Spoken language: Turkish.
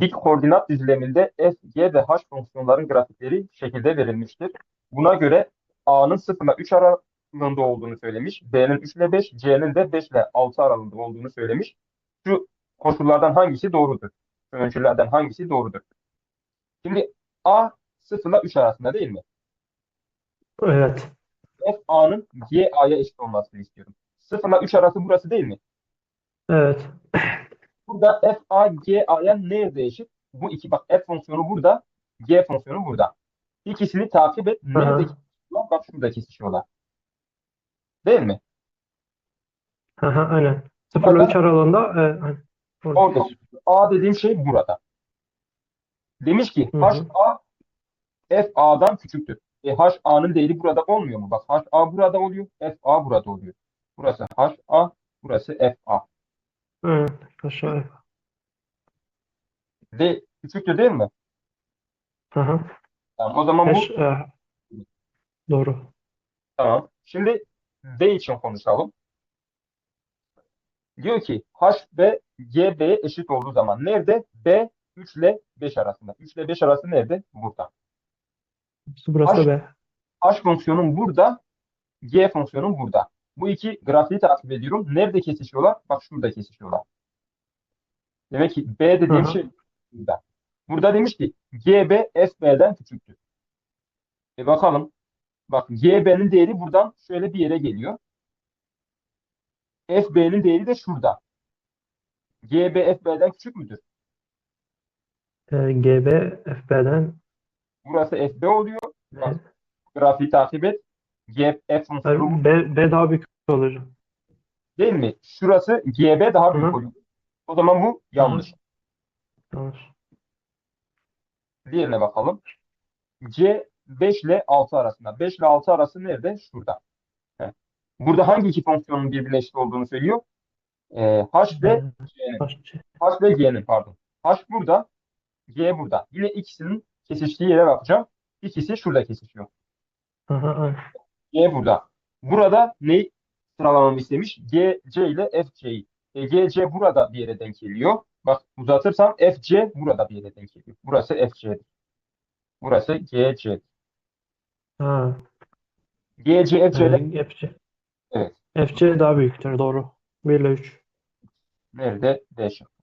Dik koordinat dizileminde f, g ve h fonksiyonların grafikleri şekilde verilmiştir. Buna göre a'nın 0 ile 3 aralığında olduğunu söylemiş. b'nin 3 ile 5, c'nin de 5 ile 6 aralığında olduğunu söylemiş. Şu koşullardan hangisi doğrudur? Öncülerden hangisi doğrudur? Şimdi a 0 ile 3 arasında değil mi? Evet. f a'nın g a'ya eşit olmasını istiyorum. 0 ile 3 arası burası değil mi? Evet. Burada f a g a'ya nerede eşit? Bu iki bak f fonksiyonu burada, g fonksiyonu burada. İkisini takip et. Hı hı. Nerede kesişiyorlar? Bak şurada kesişiyorlar. Değil mi? Aha, aynen. 0 ile 3 aralığında e, aynen. Orada. Orada. A dediğim şey burada. Demiş ki Hı hı. a f a'dan küçüktür. E h a'nın değeri burada olmuyor mu? Bak h a burada oluyor, f a burada oluyor. Burası h a, burası f a. Evet. Aşağı. De küçüktür değil mi? Aha. Tamam, o zaman bu 5 e, doğru. Tamam. Şimdi D için konuşalım. Diyor ki H ve G B'ye eşit olduğu zaman nerede? B 3 ile 5 arasında. 3 ile 5 arası nerede? Burada. Burası H- B. H fonksiyonun burada, G fonksiyonun burada. Bu iki grafiği takip ediyorum. Nerede kesişiyorlar? Bak şurada kesişiyorlar. Demek ki B dediğim Hı hı. şey burada. Burada demiş ki GB FB'den küçüktür. E bakalım. Bak GB'nin değeri buradan şöyle bir yere geliyor. FB'nin değeri de şurada. GB FB'den küçük müdür? E, GB FB'den Burası FB oluyor. B, Bak, grafiği takip et. G, F B, B daha büyük olacak. değil mi? Şurası GB daha büyük Hı hı. oluyor. O zaman bu yanlış. Yanlış. Diğerine bakalım. C 5 ile 6 arasında. 5 ile 6 arası nerede? Şurada. Burada hangi iki fonksiyonun birbirine eşit olduğunu söylüyor? Ee, H ve C'nin. H, ve G'nin pardon. H burada, G burada. Yine ikisinin kesiştiği yere bakacağım. İkisi şurada kesişiyor. G burada. Burada ne sıralamamı istemiş? G, C ile F, C'yi. E, G, C burada bir yere denk geliyor. Bak uzatırsam F, C burada bir yere denk geliyor. Burası F, C'dir. Burası G, C. Ha. G, C, F, C'den E, FC. Evet. FC daha büyüktür. Doğru. 1 ile 3. nerede? D şıkkı.